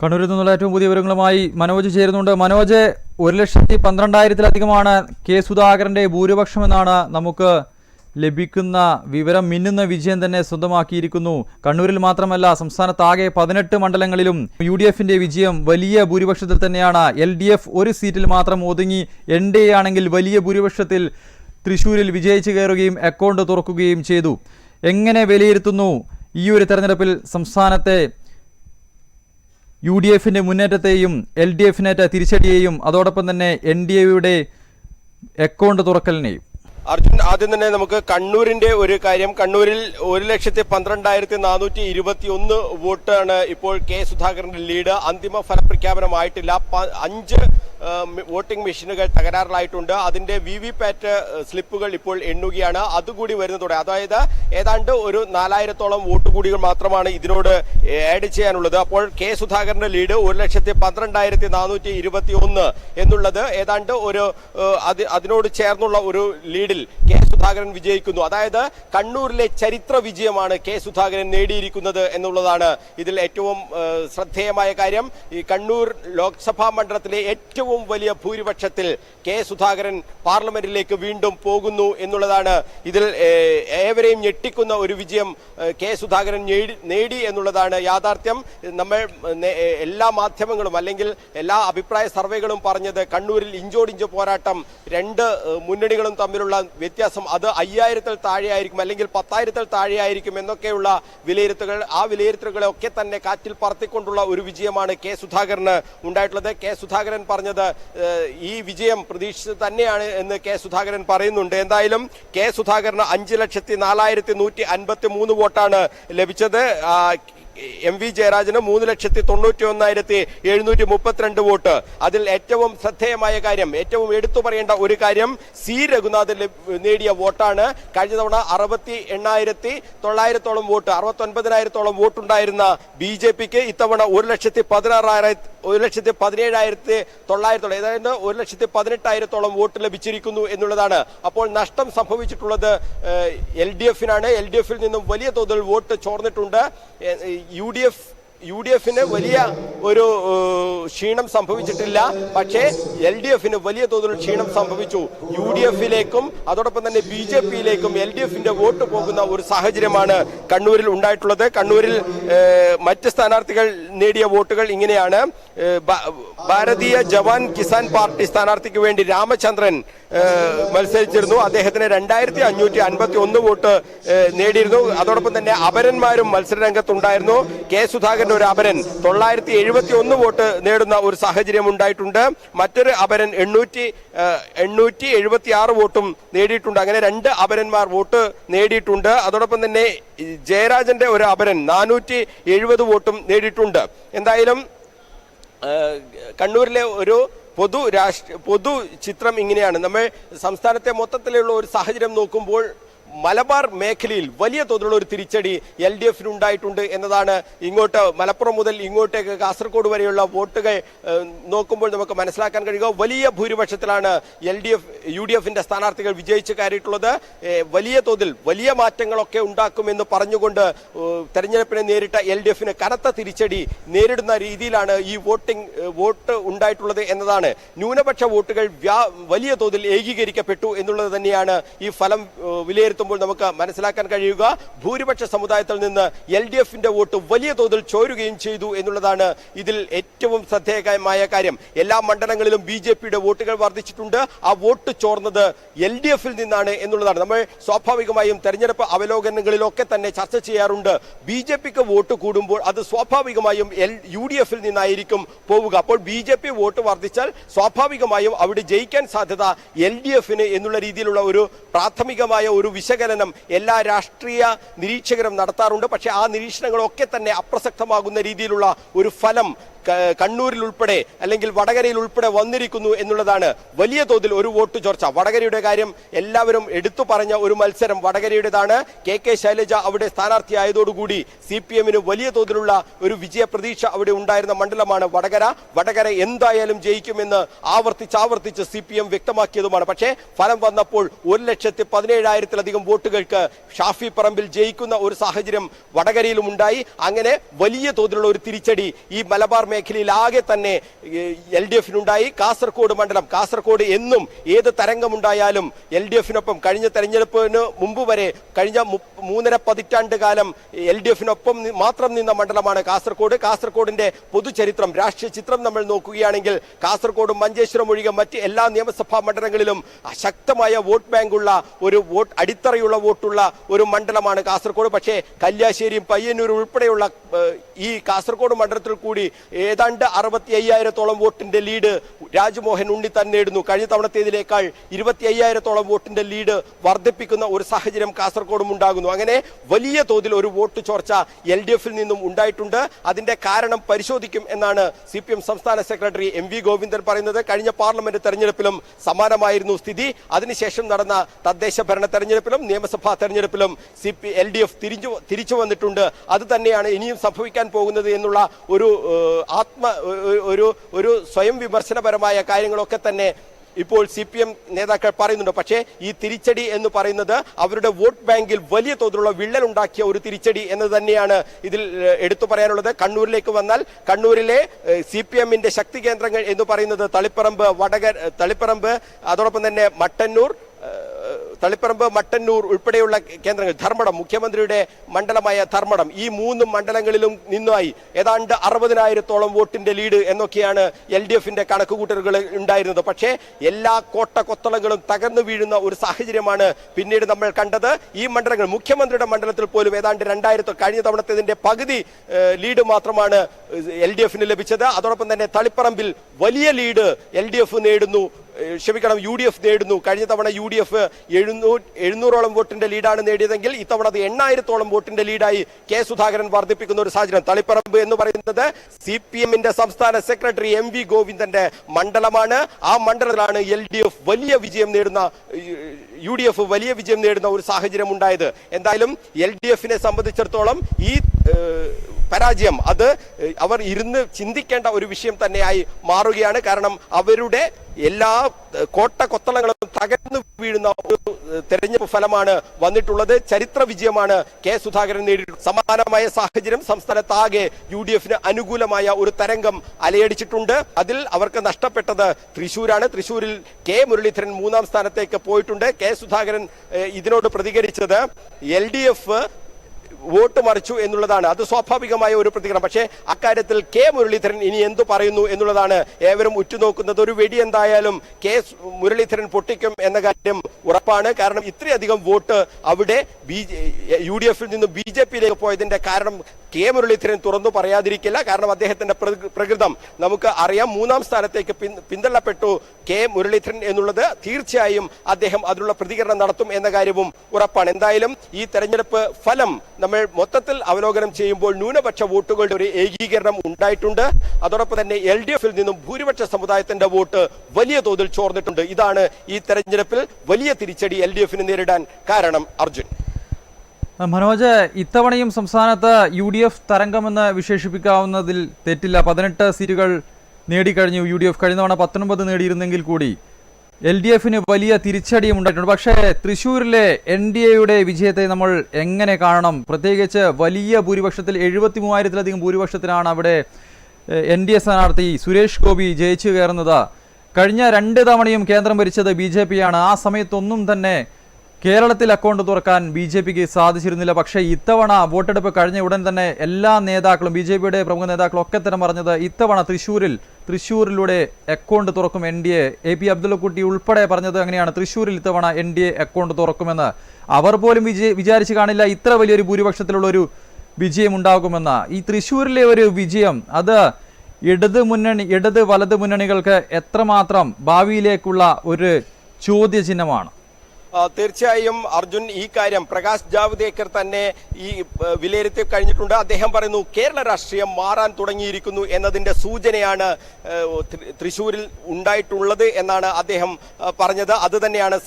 കണ്ണൂരിൽ നിന്നുള്ള ഏറ്റവും പുതിയ വിവരങ്ങളുമായി മനോജ് ചേരുന്നുണ്ട്. മനോജ് ഒരു ലക്ഷത്തി പന്ത്രണ്ടായിരത്തിലധികമാണ് കെ സുധാകരന്റെ ഭൂരിപക്ഷമെന്നാണ് നമുക്ക് ലഭിക്കുന്ന വിവരം. മിന്നുന്ന വിജയം തന്നെ സ്വന്തമാക്കിയിരിക്കുന്നു. കണ്ണൂരിൽ മാത്രമല്ല സംസ്ഥാനത്താകെ പതിനെട്ട് മണ്ഡലങ്ങളിലും യു ഡി എഫിന്റെ വിജയം വലിയ ഭൂരിപക്ഷത്തിൽ തന്നെയാണ്. എൽ ഡി എഫ് ഒരു സീറ്റിൽ മാത്രം ഒതുങ്ങി എൻ ഡി എ ആണെങ്കിൽ വലിയ ഭൂരിപക്ഷത്തിൽ തൃശൂരിൽ വിജയിച്ചു കയറുകയും അക്കൗണ്ട് തുറക്കുകയും ചെയ്തു. എങ്ങനെ വിലയിരുത്തുന്നു ഈ ഒരു തെരഞ്ഞെടുപ്പിൽ സംസ്ഥാനത്തെ യു ഡി എഫിന്റെ മുന്നേറ്റത്തെയും എൽ ഡി എഫിനേറ്റ തിരിച്ചടിയെയും അതോടൊപ്പം തന്നെ എൻ ഡി എയുടെ അക്കൗണ്ട് തുറക്കലിനെയും. അർജുൻ ആദ്യം തന്നെ നമുക്ക് കണ്ണൂരിന്റെ ഒരു കാര്യം. കണ്ണൂരിൽ ഒരു ലക്ഷത്തി പന്ത്രണ്ടായിരത്തി നാനൂറ്റി ഇരുപത്തി ഒന്ന് വോട്ടാണ് ഇപ്പോൾ കെ സുധാകരന്റെ ലീഡ്. അന്തിമ ഫലപ്രഖ്യാപനമായിട്ടില്ല. അഞ്ച് വോട്ടിംഗ് മെഷീനുകൾ തകരാറിലായിട്ടുണ്ട്. അതിന്റെ വി വി പാറ്റ് സ്ലിപ്പുകൾ ഇപ്പോൾ എണ്ണുകയാണ്. അതുകൂടി വരുന്നതോടെ അതായത് ഏതാണ്ട് ഒരു നാലായിരത്തോളം വോട്ട് കൂടികൾ മാത്രമാണ് ഇതിനോട് ആഡ് ചെയ്യാനുള്ളത്. അപ്പോൾ കെ സുധാകരന്റെ ലീഡ് ഒരു ലക്ഷത്തി പന്ത്രണ്ടായിരത്തി നാനൂറ്റി ഇരുപത്തി ഒന്ന് എന്നുള്ളത് ഏതാണ്ട് ഒരു അതിനോട് ചേർന്നുള്ള ഒരു ലീഡിൽ കെ സുധാകരൻ വിജയിക്കുന്നു. അതായത് കണ്ണൂരിലെ ചരിത്ര വിജയമാണ് കെ സുധാകരൻ നേടിയിരിക്കുന്നത് എന്നുള്ളതാണ് ഇതിൽ ഏറ്റവും ശ്രദ്ധേയമായ കാര്യം. ഈ കണ്ണൂർ ലോക്സഭാ മണ്ഡലത്തിലെ ഏറ്റവും വലിയ ഭൂരിപക്ഷത്തിൽ കെ സുധാകരൻ പാർലമെന്റിലേക്ക് വീണ്ടും പോകുന്നു എന്നുള്ളതാണ് ഇതിൽ ഏവരെയും ഞെട്ടിക്കുന്ന ഒരു വിജയം കെ സുധാകരൻ നേടി എന്നുള്ളതാണ് യാഥാർത്ഥ്യം. നമ്മൾ എല്ലാ മാധ്യമങ്ങളും അല്ലെങ്കിൽ എല്ലാ അഭിപ്രായ സർവേകളും പറഞ്ഞത് കണ്ണൂരിൽ ഇഞ്ചോടിഞ്ച് പോരാട്ടം രണ്ട് മുന്നണികളും തമ്മിലുള്ള വ്യത്യാസം അത് അയ്യായിരത്തിൽ താഴെയായിരിക്കും അല്ലെങ്കിൽ പത്തായിരത്തിൽ താഴെയായിരിക്കും എന്നൊക്കെയുള്ള വിലയിരുത്തുകൾ ആ വിലയിരുത്തലുകളെ ഒക്കെ തന്നെ കാറ്റിൽ പറത്തിക്കൊണ്ടുള്ള ഒരു വിജയമാണ് കെ സുധാകരന് ഉണ്ടായിട്ടുള്ളത്. കെ സുധാകരൻ പറഞ്ഞത് ഈ വിജയം പ്രതീക്ഷിച്ചത് തന്നെയാണ് എന്ന് കെ സുധാകരൻ പറയുന്നുണ്ട്. എന്തായാലും കെ സുധാകരന് അഞ്ച് ലക്ഷത്തി നാലായിരത്തി നൂറ്റി അൻപത്തി മൂന്ന് വോട്ടാണ് ലഭിച്ചത്. എം വി ജയരാജന് മൂന്ന് ലക്ഷത്തി തൊണ്ണൂറ്റി ഒന്നായിരത്തി എഴുന്നൂറ്റി മുപ്പത്തിരണ്ട് വോട്ട്. അതിൽ ഏറ്റവും ശ്രദ്ധേയമായ കാര്യം ഏറ്റവും എടുത്തു പറയേണ്ട ഒരു കാര്യം സി രഘുനാഥൻ നേടിയ വോട്ടാണ്. കഴിഞ്ഞ തവണ അറുപത്തി എണ്ണായിരത്തി തൊള്ളായിരത്തോളം വോട്ട് അറുപത്തി ഒൻപതിനായിരത്തോളം വോട്ടുണ്ടായിരുന്ന ബി ജെ പിക്ക് ഇത്തവണ ഒരു ലക്ഷത്തി പതിനാറായിരത്തി ഒരു ലക്ഷത്തി പതിനേഴായിരത്തി തൊള്ളായിരത്തോളം ഏതാണ്ട് ഒരു ലക്ഷത്തി പതിനെട്ടായിരത്തോളം വോട്ട് ലഭിച്ചിരിക്കുന്നു എന്നുള്ളതാണ്. അപ്പോൾ നഷ്ടം സംഭവിച്ചിട്ടുള്ളത് എൽ ഡി എഫിനാണ്. എൽ ഡി എഫിൽ നിന്നും വലിയ തോതിൽ vote ചോർന്നിട്ടുണ്ട്. U D F U D എഫിന് വലിയ ഒരു ക്ഷീണം സംഭവിച്ചിട്ടില്ല. പക്ഷേ എൽ ഡി എഫിന് വലിയ തോതിൽ ക്ഷീണം സംഭവിച്ചു. യു ഡി എഫിലേക്കും അതോടൊപ്പം തന്നെ ബി ജെ പിയിലേക്കും എൽ ഡി എഫിന്റെ വോട്ട് പോകുന്ന ഒരു സാഹചര്യമാണ് കണ്ണൂരിൽ ഉണ്ടായിട്ടുള്ളത്. കണ്ണൂരിൽ മറ്റ് സ്ഥാനാർത്ഥികൾ നേടിയ വോട്ടുകൾ ഇങ്ങനെയാണ്. ഭാരതീയ ജവാൻ കിസാൻ പാർട്ടി സ്ഥാനാർത്ഥിക്ക് വേണ്ടി രാമചന്ദ്രൻ മത്സരിച്ചിരുന്നു. അദ്ദേഹത്തിന് രണ്ടായിരത്തി അഞ്ഞൂറ്റി അൻപത്തി ഒന്ന് വോട്ട് നേടിയിരുന്നു. അതോടൊപ്പം തന്നെ അപരന്മാരും മത്സര രംഗത്തുണ്ടായിരുന്നു കെ സുധാകരൻ ഒരു അപരൻ. തൊള്ളായിരത്തി എഴുപത്തി ഒന്ന് വോട്ട് നേടുന്ന ഒരു സാഹചര്യം ഉണ്ടായിട്ടുണ്ട്. മറ്റൊരു അപരൻ എണ്ണൂറ്റി എണ്ണൂറ്റി എഴുപത്തി ആറ് വോട്ടും നേടിയിട്ടുണ്ട്. അങ്ങനെ രണ്ട് അപരന്മാർ വോട്ട് നേടിയിട്ടുണ്ട്. അതോടൊപ്പം തന്നെ ജയരാജന്റെ ഒരു അപരൻ നാനൂറ്റി എഴുപത് വോട്ടും നേടിയിട്ടുണ്ട്. എന്തായാലും കണ്ണൂരിലെ ഒരു പൊതു രാഷ്ട്ര പൊതു ചിത്രം ഇങ്ങനെയാണ്. നമ്മൾ സംസ്ഥാനത്തെ മൊത്തത്തിലുള്ള ഒരു സാഹചര്യം നോക്കുമ്പോൾ മലബാർ മേഖലയിൽ വലിയ തോതിലുള്ള ഒരു തിരിച്ചടി എൽ ഡി എഫിന് ഉണ്ടായിട്ടുണ്ട് എന്നതാണ് ഇങ്ങോട്ട് മലപ്പുറം മുതൽ ഇങ്ങോട്ടേക്ക് കാസർഗോഡ് വരെയുള്ള വോട്ടുകൾ നോക്കുമ്പോൾ നമുക്ക് മനസ്സിലാക്കാൻ കഴിയുക. വലിയ ഭൂരിപക്ഷത്തിലാണ് L D F U D എഫിന്റെ സ്ഥാനാർത്ഥികൾ വിജയിച്ച് കയറിയിട്ടുള്ളത്. വലിയ തോതിൽ വലിയ മാറ്റങ്ങളൊക്കെ ഉണ്ടാക്കുമെന്ന് പറഞ്ഞുകൊണ്ട് തെരഞ്ഞെടുപ്പിനെ നേരിട്ട എൽ ഡി എഫിന് കനത്ത തിരിച്ചടി നേരിടുന്ന രീതിയിലാണ് ഈ വോട്ടിംഗ് വോട്ട് ഉണ്ടായിട്ടുള്ളത് എന്നതാണ്. ന്യൂനപക്ഷ വോട്ടുകൾ വലിയ തോതിൽ ഏകീകരിക്കപ്പെട്ടു എന്നുള്ളത് തന്നെയാണ് ഈ ഫലം ഏഹ്, വിലയിരുത്തുമ്പോൾ നമുക്ക് മനസ്സിലാക്കാൻ കഴിയുക ഭൂരിപക്ഷ സമുദായത്തിൽ നിന്ന് എൽ ഡി എഫിന്റെ വോട്ട് വലിയ തോതിൽ ചോരുകയും ചെയ്തു എന്നുള്ളതാണ് ഇതിൽ ഏറ്റവും ശ്രദ്ധേയമായ കാര്യം. എല്ലാ മണ്ഡലങ്ങളിലും ബി ജെ പിയുടെ വോട്ടുകൾ വർദ്ധിച്ചിട്ടുണ്ട്. ആ വോട്ട് ചോർന്നത് എൽ ഡി എഫിൽ നിന്നാണ് എന്നുള്ളതാണ്. നമ്മൾ സ്വാഭാവികമായും തെരഞ്ഞെടുപ്പ് അവലോകനങ്ങളിലൊക്കെ തന്നെ ചർച്ച ചെയ്യാറുണ്ട്. ബി ജെ പിക്ക് വോട്ട് കൂടുമ്പോൾ അത് സ്വാഭാവികമായും എൽ യു ഡി എഫിൽ നിന്നായിരിക്കും പോവുക. അപ്പോൾ ബി ജെ പി വോട്ട് വർദ്ധിച്ചാൽ സ്വാഭാവികമായും അവിടെ ജയിക്കാൻ സാധ്യത എൽ ഡി എഫിന് എന്നുള്ള രീതിയിലുള്ള ഒരു പ്രാഥമികമായ ഒരു വിശകലനം എല്ലാ രാഷ്ട്രീയ നിരീക്ഷകരും നടത്താറുണ്ട്. പക്ഷേ ആ നിരീക്ഷണങ്ങളൊക്കെ തന്നെ അപ്രസക്തമാകുന്ന രീതിയിലുള്ള ഒരു ഫലം കണ്ണൂരിൽ ഉൾപ്പെടെ അല്ലെങ്കിൽ വടകരയിൽ ഉൾപ്പെടെ വന്നിരിക്കുന്നു എന്നുള്ളതാണ് വലിയ തോതിൽ ഒരു വോട്ട് ചോർച്ച. വടകരയുടെ കാര്യം എല്ലാവരും എടുത്തു പറഞ്ഞ ഒരു മത്സരം വടകരയുടേതാണ്. കെ കെ ശൈലജ അവിടെ സ്ഥാനാർത്ഥിയായതോടുകൂടി സി പി എമ്മിന് വലിയ തോതിലുള്ള ഒരു വിജയ പ്രതീക്ഷ അവിടെ ഉണ്ടായിരുന്ന മണ്ഡലമാണ് വടകര. വടകര എന്തായാലും ജയിക്കുമെന്ന് ആവർത്തിച്ച് ആവർത്തിച്ച് സി പി എം വ്യക്തമാക്കിയതുമാണ്. പക്ഷേ ഫലം വന്നപ്പോൾ ഒരു ലക്ഷത്തി പതിനേഴായിരത്തിലധികം വോട്ടുകൾക്ക് ഷാഫി പറമ്പിൽ ജയിക്കുന്ന ഒരു സാഹചര്യം വടകരയിലും ഉണ്ടായി. അങ്ങനെ വലിയ തോതിലുള്ള ഒരു തിരിച്ചടി ഈ മലബാർ മേഖലയിൽ ആകെ തന്നെ എൽ ഡി എഫിനുണ്ടായി കാസർഗോഡ് മണ്ഡലം കാസർകോട് എന്നും ഏത് തരംഗമുണ്ടായാലും എൽ ഡി എഫിനൊപ്പം കഴിഞ്ഞ തെരഞ്ഞെടുപ്പിന് മുമ്പ് വരെ കഴിഞ്ഞ മൂന്നര പതിറ്റാണ്ട് കാലം എൽ ഡി എഫിനൊപ്പം മാത്രം നിന്ന മണ്ഡലമാണ് കാസർകോട്. കാസർകോടിന്റെ പൊതുചരിത്രം രാഷ്ട്രീയ ചിത്രം നമ്മൾ നോക്കുകയാണെങ്കിൽ കാസർഗോഡും മഞ്ചേശ്വരം ഒഴികെ മറ്റ് എല്ലാ നിയമസഭാ മണ്ഡലങ്ങളിലും ശക്തമായ വോട്ട് ബാങ്കുള്ള ഒരു വോട്ട് അടിത്തറയുള്ള വോട്ടുള്ള ഒരു മണ്ഡലമാണ് കാസർകോട്. പക്ഷേ കല്യാശ്ശേരിയും പയ്യന്നൂരും ഉൾപ്പെടെയുള്ള ഈ കാസർകോട് മണ്ഡലത്തിൽ കൂടി ഏതാണ്ട് അറുപത്തി അയ്യായിരത്തോളം വോട്ടിന്റെ ലീഡ് രാജ്മോഹൻ ഉണ്ണിത്താൻ നേടുന്നു. കഴിഞ്ഞ തവണത്തേതിലേക്കാൾ ഇരുപത്തി അയ്യായിരത്തോളം വോട്ടിന്റെ ലീഡ് വർദ്ധിപ്പിക്കുന്ന ഒരു സാഹചര്യം കാസർഗോഡും ഉണ്ടാകുന്നു. അങ്ങനെ വലിയ തോതിൽ ഒരു വോട്ട് ചോർച്ച എൽ ഡി എഫിൽ നിന്നും ഉണ്ടായിട്ടുണ്ട്. അതിന്റെ കാരണം പരിശോധിക്കും എന്നാണ് സി പി എം സംസ്ഥാന സെക്രട്ടറി എം വി ഗോവിന്ദൻ പറയുന്നത്. കഴിഞ്ഞ പാർലമെന്റ് തെരഞ്ഞെടുപ്പിലും സമാനമായിരുന്നു സ്ഥിതി. അതിനുശേഷം നടന്ന തദ്ദേശ ഭരണ തെരഞ്ഞെടുപ്പിലും നിയമസഭാ തെരഞ്ഞെടുപ്പിലും C P L D F തിരിച്ചു തിരിച്ചു വന്നിട്ടുണ്ട്. അത് തന്നെയാണ് ഇനിയും സംഭവിക്കാൻ പോകുന്നത് എന്നുള്ള ഒരു ആത്മ ഒരു- ഒരു സ്വയം വിമർശനപരമായ കാര്യങ്ങളൊക്കെ തന്നെ ഇപ്പോൾ സി പി എം നേതാക്കൾ പറയുന്നുണ്ട്. പക്ഷേ ഈ തിരിച്ചടി എന്ന് പറയുന്നത് അവരുടെ വോട്ട് ബാങ്കിൽ വലിയ തോതിലുള്ള വിള്ളൽ ഉണ്ടാക്കിയ ഒരു തിരിച്ചടി എന്ന് തന്നെയാണ് ഇതിൽ എടുത്തു പറയാനുള്ളത്. കണ്ണൂരിലേക്ക് വന്നാൽ കണ്ണൂരിലെ സി പി എമ്മിന്റെ ശക്തി കേന്ദ്രങ്ങൾ എന്ന് പറയുന്നത് തളിപ്പറമ്പ് വടകര തളിപ്പറമ്പ് അതോടൊപ്പം തന്നെ മട്ടന്നൂർ തളിപ്പറമ്പ് മട്ടന്നൂർ ഉൾപ്പെടെയുള്ള കേന്ദ്രങ്ങൾ ധർമ്മടം മുഖ്യമന്ത്രിയുടെ മണ്ഡലമായ ധർമ്മടം ഈ മൂന്ന് മണ്ഡലങ്ങളിലും നിന്നായി ഏതാണ്ട് അറുപതിനായിരത്തോളം വോട്ടിന്റെ ലീഡ് എന്നൊക്കെയാണ് എൽ ഡി എഫിന്റെ കണക്കുകൂട്ടലുകൾ ഉണ്ടായിരുന്നത്. പക്ഷേ എല്ലാ കോട്ട കൊത്തളങ്ങളും തകർന്നു വീഴുന്ന ഒരു സാഹചര്യമാണ് പിന്നീട് നമ്മൾ കണ്ടത്. ഈ മണ്ഡലങ്ങൾ മുഖ്യമന്ത്രിയുടെ മണ്ഡലത്തിൽ പോലും ഏതാണ്ട് രണ്ടായിരത്തി കഴിഞ്ഞ തവണത്തേതിന്റെ പകുതി ലീഡ് മാത്രമാണ് എൽ ഡി എഫിന് ലഭിച്ചത്. അതോടൊപ്പം തന്നെ തളിപ്പറമ്പിൽ വലിയ ലീഡ് എൽ ഡി എഫ് നേടുന്നു. ക്ഷമിക്കണം യു ഡി എഫ് നേടുന്നു. കഴിഞ്ഞ തവണ യു ഡി എഫ് എഴുന്നൂറ് എഴുന്നൂറോളം വോട്ടിന്റെ ലീഡാണ് നേടിയതെങ്കിൽ ഇത്തവണ അത് എണ്ണായിരത്തോളം വോട്ടിന്റെ ലീഡായി കെ സുധാകരൻ വർദ്ധിപ്പിക്കുന്ന ഒരു സാഹചര്യം. തളിപ്പറമ്പ് എന്ന് പറയുന്നത് സി പി എമ്മിന്റെ സംസ്ഥാന സെക്രട്ടറി എം വി ഗോവിന്ദന്റെ മണ്ഡലമാണ്. ആ മണ്ഡലത്തിലാണ് എൽ ഡി എഫ് വലിയ വിജയം നേടുന്ന യു ഡി എഫ് വലിയ വിജയം നേടുന്ന ഒരു സാഹചര്യം ഉണ്ടായത് എന്തായാലും എൽ ഡി എഫിനെ സംബന്ധിച്ചിടത്തോളം ഈ പരാജയം അത് അവർ ഇരുന്ന് ചിന്തിക്കേണ്ട ഒരു വിഷയം തന്നെയായി മാറുകയാണ്. കാരണം അവരുടെ എല്ലാ കോട്ട കൊത്തളങ്ങളും തകർന്നു വീഴുന്ന ഒരു തെരഞ്ഞെടുപ്പ് ഫലമാണ് വന്നിട്ടുള്ളത്. ചരിത്ര വിജയമാണ് കെ സുധാകരൻ നേടിയിട്ടുള്ളത്. സമാനമായ സാഹചര്യം സംസ്ഥാനത്താകെ യു ഡി എഫിന് അനുകൂലമായ ഒരു തരംഗം അലയടിച്ചിട്ടുണ്ട്. അതിൽ അവർക്ക് നഷ്ടപ്പെട്ടത് തൃശൂരാണ് തൃശൂരിൽ കെ മുരളീധരൻ മൂന്നാം സ്ഥാനത്തേക്ക് പോയിട്ടുണ്ട്. കെ സുധാകരൻ ഇതിനോട് പ്രതികരിച്ചത് എൽ ഡി എഫ് വോട്ട് മറിച്ചു എന്നുള്ളതാണ്. അത് സ്വാഭാവികമായ ഒരു പ്രതികരണം. പക്ഷേ അക്കാര്യത്തിൽ കെ മുരളീധരൻ ഇനി എന്തു പറയുന്നു എന്നുള്ളതാണ് ഏവരും ഉറ്റുനോക്കുന്നത്. ഒരു വെടി എന്തായാലും കെ മുരളീധരൻ പൊട്ടിക്കും എന്ന കാര്യം ഉറപ്പാണ്. കാരണം ഇത്രയധികം വോട്ട് അവിടെ ബി യു ഡി എഫിൽ നിന്ന് ബി ജെ പിയിലേക്ക് പോയതിന്റെ കാരണം കെ മുരളീധരൻ തുറന്നു പറയാതിരിക്കില്ല. കാരണം അദ്ദേഹത്തിന്റെ പ്രകൃ- പ്രകൃതം നമുക്ക് അറിയാം. മൂന്നാം സ്ഥാനത്തേക്ക് പിന്തള്ളപ്പെട്ടു കെ മുരളീധരൻ എന്നുള്ളത്. തീർച്ചയായും അദ്ദേഹം അതിനുള്ള പ്രതികരണം നടത്തും എന്ന കാര്യവും ഉറപ്പാണ്. എന്തായാലും ഈ തെരഞ്ഞെടുപ്പ് ഫലം നമ്മൾ മൊത്തത്തിൽ അവലോകനം ചെയ്യുമ്പോൾ ന്യൂനപക്ഷ വോട്ടുകളുടെ ഒരു ഏകീകരണം ഉണ്ടായിട്ടുണ്ട്. അതോടൊപ്പം തന്നെ എൽ ഡി എഫിൽ നിന്നും ഭൂരിപക്ഷ സമുദായത്തിന്റെ വോട്ട് വലിയ തോതിൽ ചോർന്നിട്ടുണ്ട്. ഇതാണ് ഈ തെരഞ്ഞെടുപ്പിൽ വലിയ തിരിച്ചടി എൽ ഡി എഫിന് നേരിടാൻ കാരണം അർജുൻ. മനോജ് ഇത്തവണയും സംസ്ഥാനത്ത് യു ഡി എഫ് തരംഗമെന്ന് വിശേഷിപ്പിക്കാവുന്നതിൽ തെറ്റില്ല. പതിനെട്ട് സീറ്റുകൾ നേടിക്കഴിഞ്ഞു യു ഡി എഫ് കഴിഞ്ഞ തവണ പത്തൊൻപത് നേടിയിരുന്നെങ്കിൽ കൂടി എൽ ഡി എഫിന് വലിയ തിരിച്ചടിയും ഉണ്ടായിട്ടുണ്ട്. പക്ഷേ തൃശ്ശൂരിലെ എൻ ഡി എയുടെ വിജയത്തെ നമ്മൾ എങ്ങനെ കാണണം? പ്രത്യേകിച്ച് വലിയ ഭൂരിപക്ഷത്തിൽ എഴുപത്തി മൂവായിരത്തിലധികം ഭൂരിപക്ഷത്തിലാണ് അവിടെ എൻ ഡി എ സ്ഥാനാർത്ഥി സുരേഷ് ഗോപി ജയിച്ചു കയറുന്നത്. കഴിഞ്ഞ രണ്ട് തവണയും കേന്ദ്രം ഭരിച്ചത് ബി ജെ പിയാണ് ആ സമയത്തൊന്നും തന്നെ കേരളത്തിൽ അക്കൗണ്ട് തുറക്കാൻ ബി ജെ പിക്ക് സാധിച്ചിരുന്നില്ല. പക്ഷേ ഇത്തവണ വോട്ടെടുപ്പ് കഴിഞ്ഞ ഉടൻ തന്നെ എല്ലാ നേതാക്കളും ബി ജെ പിയുടെ പ്രമുഖ നേതാക്കളും ഒക്കെ തന്നെ പറഞ്ഞത് ഇത്തവണ തൃശ്ശൂരിൽ തൃശ്ശൂരിലൂടെ അക്കൗണ്ട് തുറക്കും N D A. P Abdullakutty ഉൾപ്പെടെ പറഞ്ഞത് അങ്ങനെയാണ്. തൃശ്ശൂരിൽ ഇത്തവണ എൻ ഡി എ അക്കൗണ്ട് തുറക്കുമെന്ന്. അവർ പോലും വിജയ വിചാരിച്ചു കാണില്ല ഇത്ര വലിയൊരു ഭൂരിപക്ഷത്തിലുള്ള ഒരു വിജയം ഉണ്ടാകുമെന്ന്. ഈ തൃശ്ശൂരിലെ ഒരു വിജയം അത് ഇടത് മുന്നണി ഇടത് വലത് മുന്നണികൾക്ക് എത്രമാത്രം ഭാവിയിലേക്കുള്ള ഒരു ചോദ്യചിഹ്നമാണ്. തീർച്ചയായും അർജുൻ ഈ കാര്യം പ്രകാശ് ജാവ്ദേക്കർ തന്നെ ഈ വിലയിരുത്തി കഴിഞ്ഞിട്ടുണ്ട്. അദ്ദേഹം പറയുന്നു കേരള രാഷ്ട്രീയം മാറാൻ തുടങ്ങിയിരിക്കുന്നു എന്നതിന്റെ സൂചനയാണ് തൃശ്ശൂരിൽ ഉണ്ടായിട്ടുള്ളത് എന്നാണ് അദ്ദേഹം പറഞ്ഞത്. അത് തന്നെയാണ്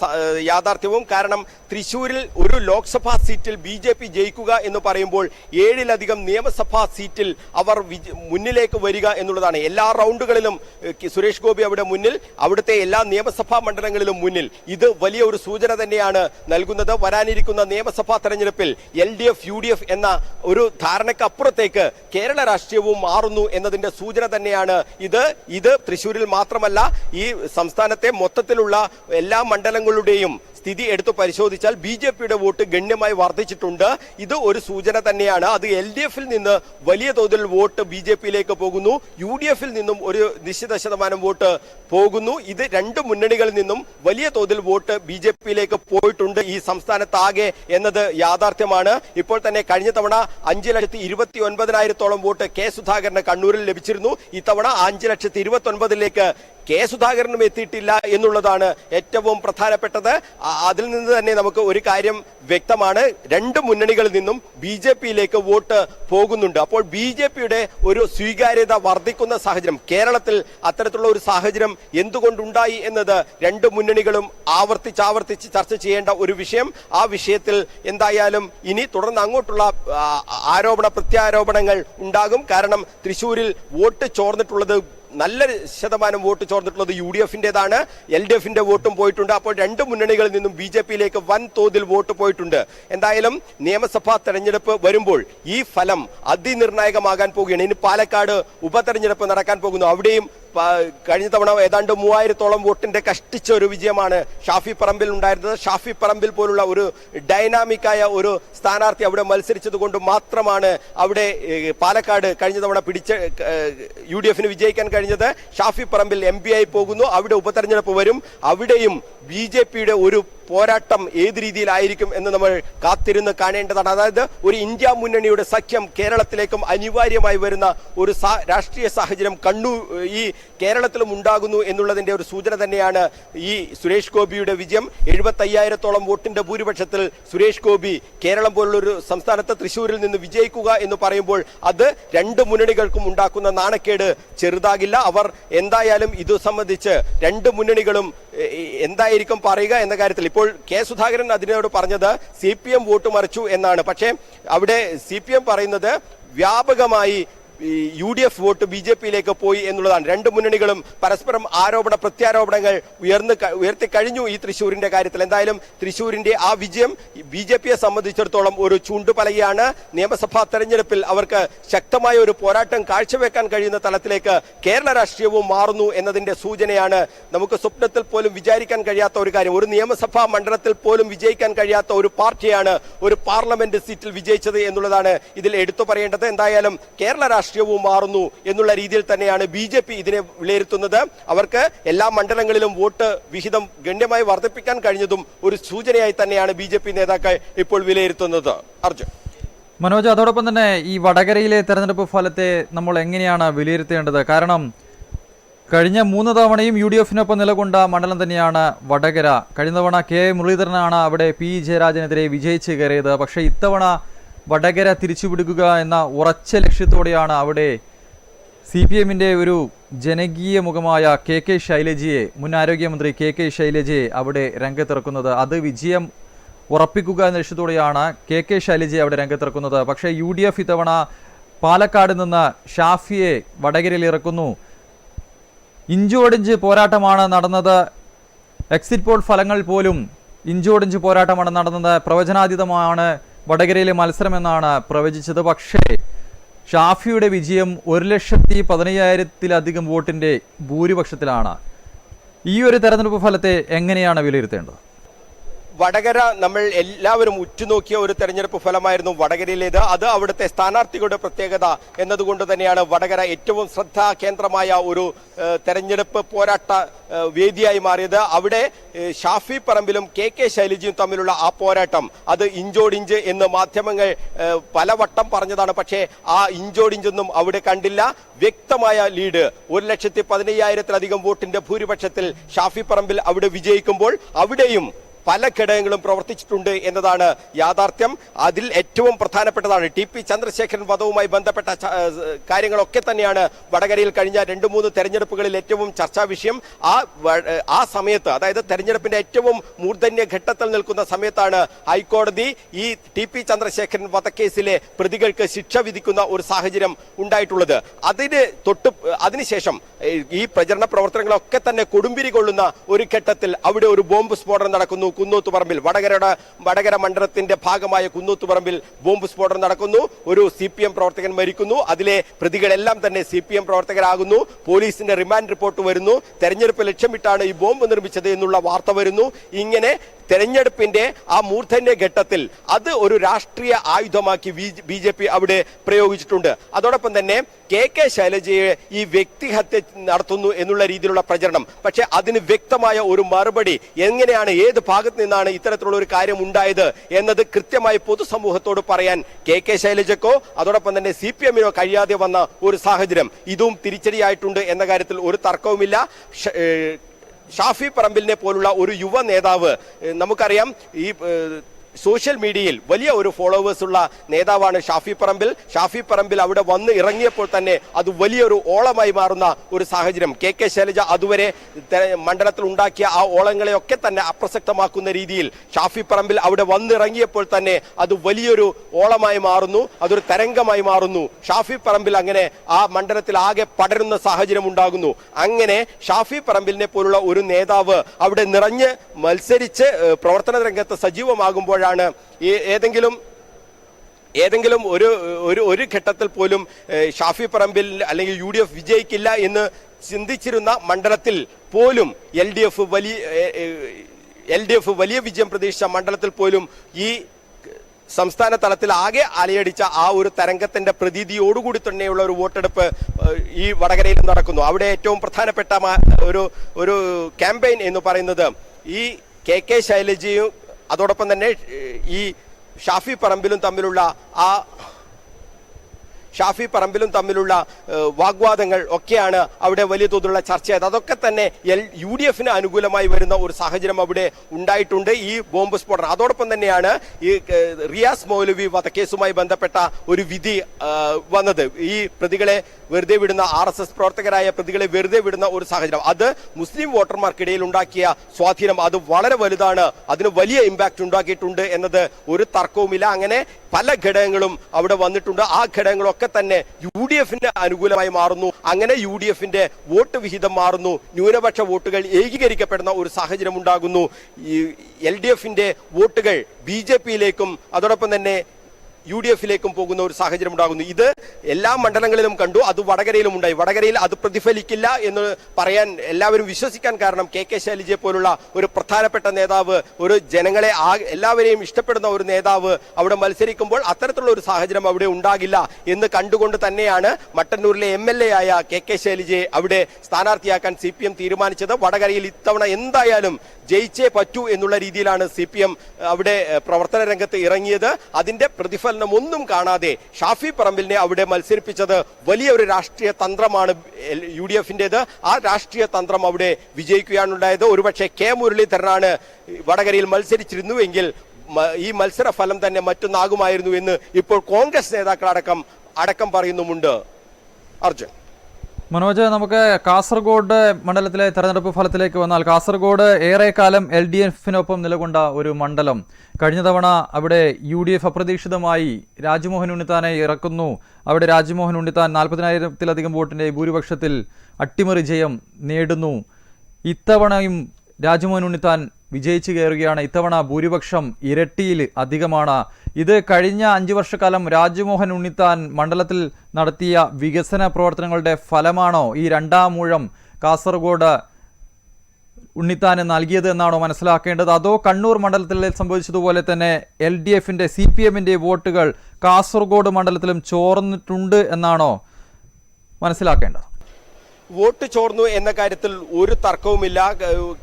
യാഥാർത്ഥ്യവും. കാരണം തൃശ്ശൂരിൽ ഒരു ലോക്സഭാ സീറ്റിൽ ബി ജെ പി ജയിക്കുക എന്ന് പറയുമ്പോൾ ഏഴിലധികം നിയമസഭാ സീറ്റിൽ അവർ മുന്നിലേക്ക് വരിക എന്നുള്ളതാണ്. എല്ലാ റൗണ്ടുകളിലും സുരേഷ് ഗോപി അവിടെ മുന്നിൽ അവിടുത്തെ എല്ലാ നിയമസഭാ മണ്ഡലങ്ങളിലും മുന്നിൽ. ഇത് വലിയ ഒരു സൂചന തന്നെയാണ് നൽകുന്നത്. വരാനിരിക്കുന്ന നിയമസഭാ തെരഞ്ഞെടുപ്പിൽ L D F U D F എന്ന ഒരു ധാരണക്കപ്പുറത്തേക്ക് കേരള രാഷ്ട്രീയവും മാറുന്നു എന്നതിന്റെ സൂചന തന്നെയാണ് ഇത്. ഇത് തൃശൂരിൽ മാത്രമല്ല ഈ സംസ്ഥാനത്തെ മൊത്തത്തിലുള്ള എല്ലാ മണ്ഡലങ്ങളുടെയും സ്ഥിതി എടുത്തു പരിശോധിച്ചാൽ ബി ജെ പിയുടെ വോട്ട് ഗണ്യമായി വർദ്ധിച്ചിട്ടുണ്ട്. ഇത് ഒരു സൂചന തന്നെയാണ്. അത് എൽ ഡി എഫിൽ നിന്ന് വലിയ തോതിൽ വോട്ട് ബി ജെ പിയിലേക്ക് പോകുന്നു. യു ഡി എഫിൽ നിന്നും ഒരു നിശ്ചിത ശതമാനം വോട്ട് പോകുന്നു. ഇത് രണ്ട് മുന്നണികളിൽ നിന്നും വലിയ തോതിൽ വോട്ട് ബി ജെ പിയിലേക്ക് പോയിട്ടുണ്ട് ഈ സംസ്ഥാനത്താകെ എന്നത് യാഥാർത്ഥ്യമാണ്. ഇപ്പോൾ തന്നെ കഴിഞ്ഞ തവണ അഞ്ച് ലക്ഷത്തി ഇരുപത്തി ഒൻപതിനായിരത്തോളം വോട്ട് കെ സുധാകരന് കണ്ണൂരിൽ ലഭിച്ചിരുന്നു. ഇത്തവണ അഞ്ച് ലക്ഷത്തി ഇരുപത്തി ഒൻപതിലേക്ക് കെ സുധാകരനും എത്തിയിട്ടില്ല എന്നുള്ളതാണ് ഏറ്റവും പ്രധാനപ്പെട്ടത്. അതിൽ നിന്ന് തന്നെ നമുക്ക് ഒരു കാര്യം വ്യക്തമാണ്. രണ്ട് മുന്നണികളിൽ നിന്നും ബി ജെ പിയിലേക്ക് വോട്ട് പോകുന്നുണ്ട്. അപ്പോൾ ബി ജെ പിയുടെ ഒരു സ്വീകാര്യത വർദ്ധിക്കുന്ന സാഹചര്യം കേരളത്തിൽ അത്തരത്തിലുള്ള ഒരു സാഹചര്യം എന്തുകൊണ്ടുണ്ടായി എന്നത് രണ്ട് മുന്നണികളും ആവർത്തിച്ചാവർത്തിച്ച് ആവർത്തിച്ച് ചർച്ച ചെയ്യേണ്ട ഒരു വിഷയം. ആ വിഷയത്തിൽ എന്തായാലും ഇനി തുടർന്ന് അങ്ങോട്ടുള്ള ആരോപണ പ്രത്യാരോപണങ്ങൾ ഉണ്ടാകും. കാരണം തൃശൂരിൽ വോട്ട് ചോർന്നിട്ടുള്ളത് നല്ല ശതമാനം വോട്ട് ചോർന്നിട്ടുള്ളത് യു ഡി എഫിന്റേതാണ് എൽ ഡി എഫിന്റെ വോട്ടും പോയിട്ടുണ്ട്. അപ്പോൾ രണ്ട് മുന്നണികളിൽ നിന്നും ബി ജെ പിയിലേക്ക് വൻ തോതിൽ വോട്ട് പോയിട്ടുണ്ട്. എന്തായാലും നിയമസഭാ തെരഞ്ഞെടുപ്പ് വരുമ്പോൾ ഈ ഫലം അതിനിർണായകമാകാൻ പോവുകയാണ്. ഇനി പാലക്കാട് ഉപതെരഞ്ഞെടുപ്പ് നടക്കാൻ പോകുന്നു. അവിടെയും കഴിഞ്ഞ തവണ ഏതാണ്ട് മൂവായിരത്തോളം വോട്ടിന്റെ കഷ്ടിച്ച ഒരു വിജയമാണ് ഷാഫി പറമ്പിൽ ഉണ്ടായിരുന്നത്. ഷാഫി പറമ്പിൽ പോലുള്ള ഒരു ഡൈനാമിക്കായ ഒരു സ്ഥാനാർത്ഥി അവിടെ മത്സരിച്ചത് കൊണ്ട് മാത്രമാണ് അവിടെ പാലക്കാട് കഴിഞ്ഞ തവണ പിടിച്ച യു ഡി എഫിന് വിജയിക്കാൻ കഴിഞ്ഞത്. ഷാഫി പറമ്പിൽ എം ആയി പോകുന്നു. അവിടെ ഉപതെരഞ്ഞെടുപ്പ് വരും. അവിടെയും ബി ഒരു പോരാട്ടം ഏത് രീതിയിലായിരിക്കും എന്ന് നമ്മൾ കാത്തിരുന്ന് കാണേണ്ടതാണ്. അതായത് ഒരു ഇന്ത്യ മുന്നണിയുടെ സഖ്യം കേരളത്തിലേക്കും അനിവാര്യമായി വരുന്ന ഒരു രാഷ്ട്രീയ സാഹചര്യം കണ്ണു ഈ കേരളത്തിലും ഉണ്ടാകുന്നു എന്നുള്ളതിന്റെ ഒരു സൂചന തന്നെയാണ് ഈ സുരേഷ് ഗോപിയുടെ വിജയം. എഴുപത്തി അയ്യായിരത്തോളം വോട്ടിന്റെ ഭൂരിപക്ഷത്തിൽ സുരേഷ് ഗോപി കേരളം പോലുള്ളൊരു സംസ്ഥാനത്ത് തൃശ്ശൂരിൽ നിന്ന് വിജയിക്കുക എന്ന് പറയുമ്പോൾ അത് രണ്ട് മുന്നണികൾക്കും ഉണ്ടാക്കുന്ന നാണക്കേട് ചെറുതാകില്ല. അവർ എന്തായാലും ഇത് സംബന്ധിച്ച് രണ്ട് മുന്നണികളും എന്തായിരിക്കും പറയുക എന്ന കാര്യത്തിൽ ഇപ്പോൾ കെ സുധാകരൻ അതിനോട് പറഞ്ഞത് സി പി എം വോട്ട് മറിച്ചു എന്നാണ്. പക്ഷേ അവിടെ സി പി എം പറയുന്നത് വ്യാപകമായി U D F vote B J പിയിലേക്ക് പോയി എന്നുള്ളതാണ്. രണ്ട് മുന്നണികളും പരസ്പരം ആരോപണ പ്രത്യാരോപണങ്ങൾ ഉയർന്ന് ഉയർത്തി കഴിഞ്ഞു ഈ തൃശ്ശൂരിന്റെ കാര്യത്തിൽ. എന്തായാലും തൃശ്ശൂരിന്റെ ആ വിജയം ബി ജെ പിയെ സംബന്ധിച്ചിടത്തോളം ഒരു ചൂണ്ടുപലകയാണ്. നിയമസഭാ തെരഞ്ഞെടുപ്പിൽ അവർക്ക് ശക്തമായ ഒരു പോരാട്ടം കാഴ്ചവെക്കാൻ കഴിയുന്ന തലത്തിലേക്ക് കേരള രാഷ്ട്രീയവും മാറുന്നു എന്നതിന്റെ സൂചനയാണ് നമുക്ക് സ്വപ്നത്തിൽ പോലും വിചാരിക്കാൻ കഴിയാത്ത ഒരു കാര്യം. ഒരു നിയമസഭാ മണ്ഡലത്തിൽ പോലും വിജയിക്കാൻ കഴിയാത്ത ഒരു പാർട്ടിയാണ് ഒരു പാർലമെന്റ് സീറ്റിൽ വിജയിച്ചത് എന്നുള്ളതാണ് ഇതിൽ എടുത്തു പറയേണ്ടത്. എന്തായാലും കേരള രാഷ്ട്രീയവും മാറുന്നു എന്നുള്ള രീതിയിൽ തന്നെയാണ് ബി ജെ പി ഇതിനെ വിലയിരുത്തുന്നത്. അവർക്ക് എല്ലാ മണ്ഡലങ്ങളിലും വോട്ട് വിഹിതം ഗണ്യമായി വർദ്ധിപ്പിക്കാൻ കഴിഞ്ഞതും ഒരു സൂചനയായി തന്നെയാണ് ബി ജെ പി നേതാക്കൾ ഇപ്പോൾ വിലയിരുത്തുന്നത്. അർജുൻ. മനോജ് അതോടൊപ്പം തന്നെ ഈ വടകരയിലെ തെരഞ്ഞെടുപ്പ് ഫലത്തെ നമ്മൾ എങ്ങനെയാണ് വിലയിരുത്തേണ്ടത്? കാരണം കഴിഞ്ഞ മൂന്ന് തവണയും യു ഡി എഫിനൊപ്പം നിലകൊണ്ട മണ്ഡലം തന്നെയാണ് വടകര. കഴിഞ്ഞ തവണ കെ മുരളീധരനാണ് അവിടെ പി ജയരാജനെതിരെ വിജയിച്ച് കയറിയത്. പക്ഷേ ഇത്തവണ വടകര തിരിച്ചുപിടിക്കുക എന്ന ഉറച്ച ലക്ഷ്യത്തോടെയാണ് അവിടെ സി പി എമ്മിന്റെ ഒരു ജനകീയ മുഖമായ കെ കെ ശൈലജയെ മുൻ ആരോഗ്യമന്ത്രി കെ കെ ശൈലജയെ അവിടെ രംഗത്തിറക്കുന്നത്. അത് വിജയം ഉറപ്പിക്കുക എന്ന ലക്ഷ്യത്തോടെയാണ് കെ കെ ശൈലജയെ അവിടെ രംഗത്തിറക്കുന്നത്. പക്ഷേ യു ഡി എഫ് ഇത്തവണ പാലക്കാട് നിന്ന് ഷാഫിയെ വടകരയിൽ ഇറക്കുന്നു. ഇഞ്ചോടിഞ്ച് പോരാട്ടമാണ് നടന്നത്. എക്സിറ്റ് പോൾ ഫലങ്ങൾ പോലും ഇഞ്ചോടിഞ്ച് പോരാട്ടമാണ് നടന്നത്. പ്രവചനാതീതമാണ് വടകരയിലെ മത്സരമെന്നാണ് പ്രവചിച്ചത്. പക്ഷേ ഷാഫിയുടെ വിജയം ഒരു ലക്ഷത്തി പതിനയ്യായിരത്തിലധികം വോട്ടിന്റെ ഭൂരിപക്ഷത്തിലാണ്. ഈ ഒരു തെരഞ്ഞെടുപ്പ് ഫലത്തെ എങ്ങനെയാണ് വിലയിരുത്തേണ്ടത്? വടകര നമ്മൾ എല്ലാവരും ഉറ്റുനോക്കിയ ഒരു തെരഞ്ഞെടുപ്പ് ഫലമായിരുന്നു വടകരയിലേത്. അത് അവിടുത്തെ സ്ഥാനാർത്ഥികളുടെ പ്രത്യേകത എന്നതുകൊണ്ട് തന്നെയാണ് വടകര ഏറ്റവും ശ്രദ്ധാ കേന്ദ്രമായ ഒരു തെരഞ്ഞെടുപ്പ് പോരാട്ട വേദിയായി മാറിയത്. അവിടെ ഷാഫി പറമ്പിലും കെ കെ ശൈലജയും തമ്മിലുള്ള ആ പോരാട്ടം അത് ഇഞ്ചോടിഞ്ച് എന്ന് മാധ്യമങ്ങൾ പലവട്ടം പറഞ്ഞതാണ്. പക്ഷേ ആ ഇഞ്ചോടിഞ്ചൊന്നും അവിടെ കണ്ടില്ല. വ്യക്തമായ ലീഡ് ഒരു ലക്ഷത്തി പതിനയ്യായിരത്തിലധികം വോട്ടിന്റെ ഭൂരിപക്ഷത്തിൽ ഷാഫി പറമ്പിൽ അവിടെ വിജയിക്കുമ്പോൾ അവിടെയും പല ഘടകങ്ങളും പ്രവർത്തിച്ചിട്ടുണ്ട് എന്നതാണ് യാഥാർത്ഥ്യം. അതിൽ ഏറ്റവും പ്രധാനപ്പെട്ടതാണ് ടി പി ചന്ദ്രശേഖരൻ വധവുമായി ബന്ധപ്പെട്ട കാര്യങ്ങളൊക്കെ തന്നെയാണ് വടകരയിൽ കഴിഞ്ഞ രണ്ട് മൂന്ന് തെരഞ്ഞെടുപ്പുകളിൽ ഏറ്റവും ചർച്ചാ വിഷയം. ആ ആ സമയത്ത് അതായത് തെരഞ്ഞെടുപ്പിന്റെ ഏറ്റവും മൂർധന്യ ഘട്ടത്തിൽ നിൽക്കുന്ന സമയത്താണ് ഹൈക്കോടതി ഈ ടി പി ചന്ദ്രശേഖരൻ വധക്കേസിലെ പ്രതികൾക്ക് ശിക്ഷ വിധിക്കുന്ന ഒരു സാഹചര്യം ഉണ്ടായിട്ടുള്ളത്. അതിന് തൊട്ട് അതിനുശേഷം ഈ പ്രചരണ പ്രവർത്തനങ്ങളൊക്കെ തന്നെ കൊടുമ്പിരി കൊള്ളുന്ന ഒരു ഘട്ടത്തിൽ അവിടെ ഒരു ബോംബ് സ്ഫോടനം നടക്കുന്നു. കുന്നൂത്തുപറമ്പിൽ. വടകരയുടെ വടകര മണ്ഡലത്തിന്റെ ഭാഗമായ കുന്നൂത്തുപറമ്പിൽ ബോംബ് സ്ഫോടനം നടക്കുന്നു. ഒരു സി പി എം പ്രവർത്തകൻ മരിക്കുന്നു. അതിലെ പ്രതികളെല്ലാം തന്നെ സി പി എം പ്രവർത്തകരാകുന്നു. പോലീസിന്റെ റിമാൻഡ് റിപ്പോർട്ട് വരുന്നു. തെരഞ്ഞെടുപ്പ് ലക്ഷ്യമിട്ടാണ് ഈ ബോംബ് നിർമ്മിച്ചത് എന്നുള്ള വാർത്ത വരുന്നു. ഇങ്ങനെ തെരഞ്ഞെടുപ്പിന്റെ ആ മൂർധന്യ ഘട്ടത്തിൽ അത് ഒരു രാഷ്ട്രീയ ആയുധമാക്കി ബി ജെ പി അവിടെ പ്രയോഗിച്ചിട്ടുണ്ട്. അതോടൊപ്പം തന്നെ കെ കെ ശൈലജയെ ഈ വ്യക്തിഹത്യ നടത്തുന്നു എന്നുള്ള രീതിയിലുള്ള പ്രചരണം. പക്ഷേ അതിന് വ്യക്തമായ ഒരു മറുപടി എങ്ങനെയാണ് ഏത് ഭാഗത്ത് നിന്നാണ് ഇത്തരത്തിലുള്ള ഒരു കാര്യം ഉണ്ടായത് എന്നത് കൃത്യമായി പൊതുസമൂഹത്തോട് പറയാൻ കെ കെ ശൈലജക്കോ അതോടൊപ്പം തന്നെ സി പി എമ്മിനോ കഴിയാതെ വന്ന ഒരു സാഹചര്യം. ഇതും തിരിച്ചടിയായിട്ടുണ്ട് എന്ന കാര്യത്തിൽ ഒരു തർക്കവുമില്ല. ഷാഫി പറമ്പിലിനെ പോലുള്ള ഒരു യുവ നേതാവ് നമുക്കറിയാം ഈ സോഷ്യൽ മീഡിയയിൽ വലിയ ഒരു ഫോളോവേഴ്സ് ഉള്ള നേതാവാണ് ഷാഫി പറമ്പിൽ. ഷാഫി പറമ്പിൽ അവിടെ വന്ന് ഇറങ്ങിയപ്പോൾ തന്നെ അത് വലിയൊരു ഓളമായി മാറുന്ന ഒരു സാഹചര്യം. കെ കെ ശൈലജ അതുവരെ മണ്ഡലത്തിൽ ഉണ്ടാക്കിയ ആ ഓളങ്ങളെയൊക്കെ തന്നെ അപ്രസക്തമാക്കുന്ന രീതിയിൽ ഷാഫി പറമ്പിൽ അവിടെ വന്നിറങ്ങിയപ്പോൾ തന്നെ അത് വലിയൊരു ഓളമായി മാറുന്നു അതൊരു തരംഗമായി മാറുന്നു. ഷാഫി പറമ്പിൽ അങ്ങനെ ആ മണ്ഡലത്തിൽ ആകെ പടരുന്ന സാഹചര്യം ഉണ്ടാകുന്നു. അങ്ങനെ ഷാഫി പറമ്പിലിനെ പോലുള്ള ഒരു നേതാവ് അവിടെ നിറഞ്ഞ് മത്സരിച്ച് പ്രവർത്തന രംഗത്ത് സജീവമാകുമ്പോഴാണ് ഈ ഏതെങ്കിലും ഏതെങ്കിലും ഒരു ഒരു ഒരു ഘട്ടത്തിൽ പോലും ഷാഫി പറമ്പിൽ അല്ലെങ്കിൽ യു ഡി എഫ് വിജയിക്കില്ല എന്ന് ചിന്തിച്ചിരുന്ന മണ്ഡലത്തിൽ പോലും എൽ ഡി എഫ് വലിയ എൽ ഡി എഫ് വലിയ വിജയം പ്രതീക്ഷിച്ച മണ്ഡലത്തിൽ പോലും ഈ സംസ്ഥാന തലത്തിൽ ആകെ അലയടിച്ച ആ ഒരു തരംഗത്തിന്റെ പ്രതീതിയോടുകൂടി തന്നെയുള്ള ഒരു വോട്ടെടുപ്പ് ഈ വടകരയിൽ നടക്കുന്നു. അവിടെ ഏറ്റവും പ്രധാനപ്പെട്ട ഒരു ഒരു ക്യാമ്പയിൻ എന്ന് പറയുന്നത് ഈ കെ കെ ശൈലജയും അതോടൊപ്പം തന്നെ ഈ ഷാഫി പറമ്പിലും തമ്മിലുള്ള ആ ഷാഫി പറമ്പിലും തമ്മിലുള്ള വാഗ്വാദങ്ങൾ ഒക്കെയാണ് അവിടെ വലിയ തോതിലുള്ള ചർച്ചയായത്. അതൊക്കെ തന്നെ എൽ യു ഡി എഫിന് അനുകൂലമായി വരുന്ന ഒരു സാഹചര്യം അവിടെ ഉണ്ടായിട്ടുണ്ട് ഈ ബോംബ് സ്ഫോടനം. അതോടൊപ്പം തന്നെയാണ് ഈ റിയാസ് മൗലവി വധക്കേസുമായി ബന്ധപ്പെട്ട ഒരു വിധി വന്നത്. ഈ പ്രതികളെ വെറുതെ വിടുന്ന ആർ എസ് എസ് പ്രവർത്തകരായ പ്രതികളെ വെറുതെ വിടുന്ന ഒരു സാഹചര്യം. അത് മുസ്ലിം വോട്ടർമാർക്കിടയിൽ ഉണ്ടാക്കിയ സ്വാധീനം അത് വളരെ വലുതാണ്. അതിന് വലിയ ഇമ്പാക്റ്റ് ഉണ്ടാക്കിയിട്ടുണ്ട് എന്നത് ഒരു തർക്കവുമില്ല. അങ്ങനെ പല ഘടകങ്ങളും അവിടെ വന്നിട്ടുണ്ട്. ആ ഘടകങ്ങളൊക്കെ തന്നെ യു ഡി എഫിന് അനുകൂലമായി മാറുന്നു. അങ്ങനെ യു ഡി എഫിന്റെ വോട്ട് വിഹിതം മാറുന്നു. ന്യൂനപക്ഷ വോട്ടുകൾ ഏകീകരിക്കപ്പെടുന്ന ഒരു സാഹചര്യം ഉണ്ടാകുന്നു. എൽ ഡി എഫിന്റെ വോട്ടുകൾ ബി ജെ പിയിലേക്കും അതോടൊപ്പം തന്നെ യു ഡി എഫിലേക്കും പോകുന്ന ഒരു സാഹചര്യം ഉണ്ടാകുന്നു. ഇത് എല്ലാ മണ്ഡലങ്ങളിലും കണ്ടു അത് വടകരയിലും ഉണ്ടായി. വടകരയിൽ അത് പ്രതിഫലിക്കില്ല എന്ന് പറയാൻ എല്ലാവരും വിശ്വസിക്കാൻ കാരണം കെ കെ ശൈലജയെ പോലുള്ള ഒരു പ്രധാനപ്പെട്ട നേതാവ് ഒരു ജനങ്ങളെ എല്ലാവരെയും ഇഷ്ടപ്പെടുന്ന ഒരു നേതാവ് അവിടെ മത്സരിക്കുമ്പോൾ അത്തരത്തിലുള്ള ഒരു സാഹചര്യം അവിടെ ഉണ്ടാകില്ല എന്ന് കണ്ടുകൊണ്ട് തന്നെയാണ് മട്ടന്നൂരിലെ എം എൽ എ ആയ കെ കെ ശൈലജയെ അവിടെ സ്ഥാനാർത്ഥിയാക്കാൻ സി പി എം തീരുമാനിച്ചത്. വടകരയിൽ ഇത്തവണ എന്തായാലും ജയിച്ചേ പറ്റൂ എന്നുള്ള രീതിയിലാണ് സി പി എം അവിടെ പ്രവർത്തന രംഗത്ത് ഇറങ്ങിയത്. അതിന്റെ പ്രതിഫലനം ഒന്നും കാണാതെ ഷാഫി പറമ്പിലിനെ അവിടെ മത്സരിപ്പിച്ചത് വലിയ ഒരു രാഷ്ട്രീയ തന്ത്രമാണ് യു ഡി എഫിന്റേത് ആ രാഷ്ട്രീയ തന്ത്രം അവിടെ വിജയിക്കുകയാണുണ്ടായത്. ഒരുപക്ഷെ കെ മുരളീധരനാണ് വടകരയിൽ മത്സരിച്ചിരുന്നുവെങ്കിൽ ഈ മത്സര ഫലം തന്നെ മറ്റൊന്നാകുമായിരുന്നു എന്ന് ഇപ്പോൾ കോൺഗ്രസ് നേതാക്കളടക്കം അടക്കം പറയുന്നുമുണ്ട്. അർജുൻ. മനോജ് നമുക്ക് കാസർഗോഡ് മണ്ഡലത്തിലെ തെരഞ്ഞെടുപ്പ് ഫലത്തിലേക്ക് വന്നാൽ കാസർഗോഡ് ഏറെക്കാലം എൽ ഡി എഫിനൊപ്പം നിലകൊണ്ട ഒരു മണ്ഡലം. കഴിഞ്ഞ തവണ അവിടെ യു ഡി എഫ് അപ്രതീക്ഷിതമായി രാജ്മോഹൻ ഉണ്ണിത്താനെ ഇറക്കുന്നു. അവിടെ രാജ്മോഹൻ ഉണ്ണിത്താൻ നാൽപ്പതിനായിരത്തിലധികം വോട്ടിന്റെ ഭൂരിപക്ഷത്തിൽ അട്ടിമറി ജയം നേടുന്നു. ഇത്തവണയും രാജ്മോഹൻ ഉണ്ണിത്താൻ വിജയിച്ചു കയറുകയാണ്. ഇത്തവണ ഭൂരിപക്ഷം ഇരട്ടിയിൽ അധികമാണ്. ഇത് കഴിഞ്ഞ അഞ്ചു വർഷക്കാലം രാജ്മോഹൻ ഉണ്ണിത്താൻ മണ്ഡലത്തിൽ നടത്തിയ വികസന പ്രവർത്തനങ്ങളുടെ ഫലമാണോ ഈ രണ്ടാം മൂഴം കാസർഗോഡ് ഉണ്ണിത്താന് നൽകിയത് എന്നാണോ മനസ്സിലാക്കേണ്ടത്? അതോ കണ്ണൂർ മണ്ഡലത്തിൽ സംഭവിച്ചതുപോലെ തന്നെ എൽ ഡി എഫിന്റെ സി പി എമ്മിന്റെ വോട്ടുകൾ കാസർഗോഡ് മണ്ഡലത്തിലും ചോർന്നിട്ടുണ്ട് എന്നാണോ മനസ്സിലാക്കേണ്ടത്? വോട്ട് ചോർന്നു എന്ന കാര്യത്തിൽ ഒരു തർക്കവുമില്ല.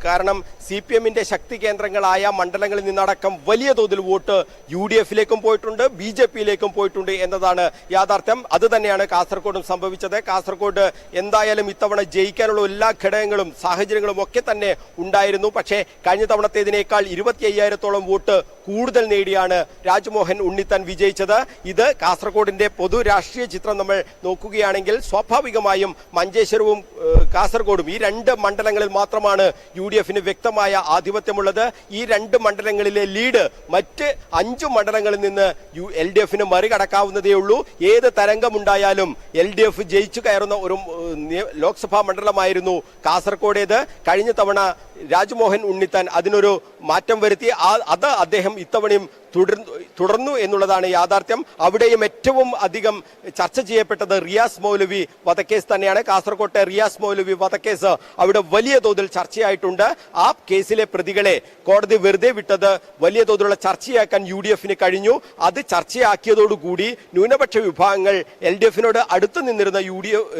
കാരണം സി പി എമ്മിന്റെ ശക്തി കേന്ദ്രങ്ങളായ മണ്ഡലങ്ങളിൽ നിന്നടക്കം വലിയ തോതിൽ വോട്ട് യു ഡി എഫിലേക്കും പോയിട്ടുണ്ട് ബി ജെ പിയിലേക്കും പോയിട്ടുണ്ട് എന്നതാണ് യാഥാർത്ഥ്യം. അത് തന്നെയാണ് കാസർഗോഡും സംഭവിച്ചത്. കാസർഗോഡ് എന്തായാലും ഇത്തവണ ജയിക്കാനുള്ള എല്ലാ ഘടകങ്ങളും സാഹചര്യങ്ങളും ഒക്കെ തന്നെ ഉണ്ടായിരുന്നു. പക്ഷേ കഴിഞ്ഞ തവണത്തേതിനേക്കാൾ ഇരുപത്തി അയ്യായിരത്തോളം വോട്ട് കൂടുതൽ നേടിയാണ് രാജ്മോഹൻ ഉണ്ണിത്താൻ വിജയിച്ചത്. ഇത് കാസർഗോഡിന്റെ പൊതു രാഷ്ട്രീയ ചിത്രം നമ്മൾ നോക്കുകയാണെങ്കിൽ സ്വാഭാവികമായും മഞ്ചേശ്വരവും ഏഹ്, കാസർഗോഡും ഈ രണ്ട് മണ്ഡലങ്ങളിൽ മാത്രമാണ് യു ഡി എഫിന് വ്യക്തമായ ആധിപത്യമുള്ളത്. ഈ രണ്ട് മണ്ഡലങ്ങളിലെ ലീഡ് മറ്റ് അഞ്ച് മണ്ഡലങ്ങളിൽ നിന്ന് യു എൽ ഡി എഫിന് മറികടക്കാവുന്നതേ ഉള്ളൂ. ഏത് തരംഗമുണ്ടായാലും എൽ ഡി എഫ് ജയിച്ചു കയറുന്ന ഒരു ലോക്സഭാ മണ്ഡലമായിരുന്നു കാസർഗോഡേത്. കഴിഞ്ഞ തവണ രാജ്മോഹൻ ഉണ്ണിത്താൻ അതിനൊരു മാറ്റം വരുത്തി. ആ അത് അദ്ദേഹം ഇത്തവണയും തുടർന്നു തുടർന്നു എന്നുള്ളതാണ് യാഥാർത്ഥ്യം. അവിടെയും ഏറ്റവും അധികം ചർച്ച ചെയ്യപ്പെട്ടത് റിയാസ് മൗലവി വധക്കേസ് തന്നെയാണ്. കാസർകോട്ടെ റിയാസ് മൗലവി വധക്കേസ് അവിടെ വലിയ തോതിൽ ചർച്ചയായിട്ടുണ്ട്. ആ കേസിലെ പ്രതികളെ കോടതി വെറുതെ വിട്ടത് വലിയ തോതിലുള്ള ചർച്ചയാക്കാൻ യു ഡി എഫിന് കഴിഞ്ഞു. അത് ചർച്ചയാക്കിയതോടുകൂടി ന്യൂനപക്ഷ വിഭാഗങ്ങൾ എൽ ഡി എഫിനോട് അടുത്തു നിന്നിരുന്ന യു ഡി എഫ്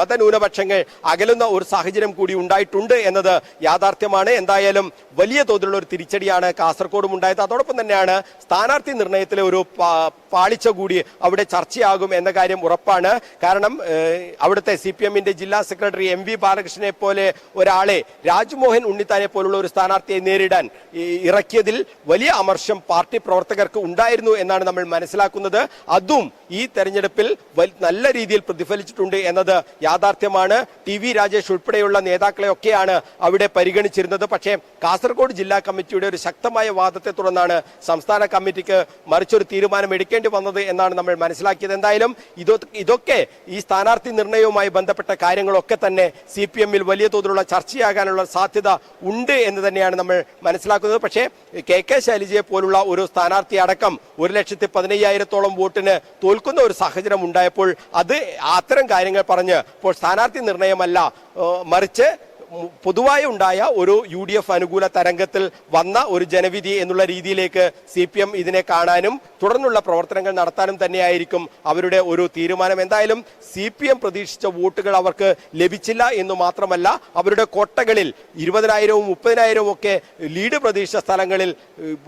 മതന്യൂനപക്ഷങ്ങൾ അകലുന്ന ഒരു സാഹചര്യം കൂടി ഉണ്ടായിട്ടുണ്ട് എന്നത് യാഥാർത്ഥ്യമാണ്. എന്തായാലും വലിയ തോതിലുള്ള ഒരു തിരിച്ചടിയാണ് കാസർഗോഡും ഉണ്ടായത്. അതോടൊപ്പം തന്നെയാണ് സ്ഥാനാർത്ഥി നിർണയത്തിലെ ഒരു പാളിച്ച കൂടി അവിടെ ചർച്ചയാകും എന്ന കാര്യം ഉറപ്പാണ്. കാരണം അവിടുത്തെ സി പി എമ്മിന്റെ ജില്ലാ സെക്രട്ടറി എം വി ബാലകൃഷ്ണനെ പോലെ ഒരാളെ രാജ്മോഹൻ ഉണ്ണിത്താനെ പോലുള്ള ഒരു സ്ഥാനാർത്ഥിയെ നേരിടാൻ ഇറക്കിയതിൽ വലിയ അമർഷം പാർട്ടി പ്രവർത്തകർക്ക് ഉണ്ടായിരുന്നു എന്നാണ് നമ്മൾ മനസ്സിലാക്കുന്നത്. അതും ഈ തെരഞ്ഞെടുപ്പിൽ നല്ല രീതിയിൽ പ്രതിഫലിച്ചിട്ടുണ്ട് എന്നത് യാഥാർത്ഥ്യമാണ്. ടി വി രാജേഷ് ഉൾപ്പെടെയുള്ള നേതാക്കളെയൊക്കെയാണ് അവിടെ പരിഗണിച്ചിരുന്നത്. പക്ഷേ കാസർഗോഡ് ജില്ലാ കമ്മിറ്റിയുടെ ഒരു ശക്തമായ വാദത്തെ തുടർന്നാണ് സംസ്ഥാന കമ്മിറ്റിക്ക് മറിച്ചൊരു തീരുമാനം എടുക്കേണ്ടി വന്നത് എന്നാണ് നമ്മൾ മനസ്സിലാക്കിയത്. എന്തായാലും ഇതൊ ഇതൊക്കെ ഈ സ്ഥാനാർത്ഥി നിർണയവുമായി ബന്ധപ്പെട്ട കാര്യങ്ങളൊക്കെ തന്നെ സി പി എമ്മിൽ വലിയ തോതിലുള്ള ചർച്ചയാകാനുള്ള സാധ്യത ഉണ്ട് എന്ന് തന്നെയാണ് നമ്മൾ മനസ്സിലാക്കുന്നത്. പക്ഷേ കെ കെ ശൈലജയെ പോലുള്ള ഒരു സ്ഥാനാർത്ഥി അടക്കം ഒരു ലക്ഷത്തി പതിനയ്യായിരത്തോളം വോട്ടിന് തോൽക്കുന്ന ഒരു സാഹചര്യം ഉണ്ടായപ്പോൾ അത് അത്തരം കാര്യങ്ങൾ പറഞ്ഞ് ഇപ്പോൾ സ്ഥാനാർത്ഥി നിർണയമല്ല മറിച്ച് പൊതുവായി ഉണ്ടായ ഒരു യു ഡി എഫ് അനുകൂല തരംഗത്തിൽ വന്ന ഒരു ജനവിധി എന്നുള്ള രീതിയിലേക്ക് സി പി എം ഇതിനെ കാണാനും തുടർന്നുള്ള പ്രവർത്തനങ്ങൾ നടത്താനും തന്നെയായിരിക്കും അവരുടെ ഒരു തീരുമാനം. എന്തായാലും സി പി എം പ്രതീക്ഷിച്ച വോട്ടുകൾ അവർക്ക് ലഭിച്ചില്ല എന്ന് മാത്രമല്ല അവരുടെ കോട്ടകളിൽ ഇരുപതിനായിരവും മുപ്പതിനായിരവും ഒക്കെ ലീഡ് പ്രതീക്ഷിച്ച സ്ഥലങ്ങളിൽ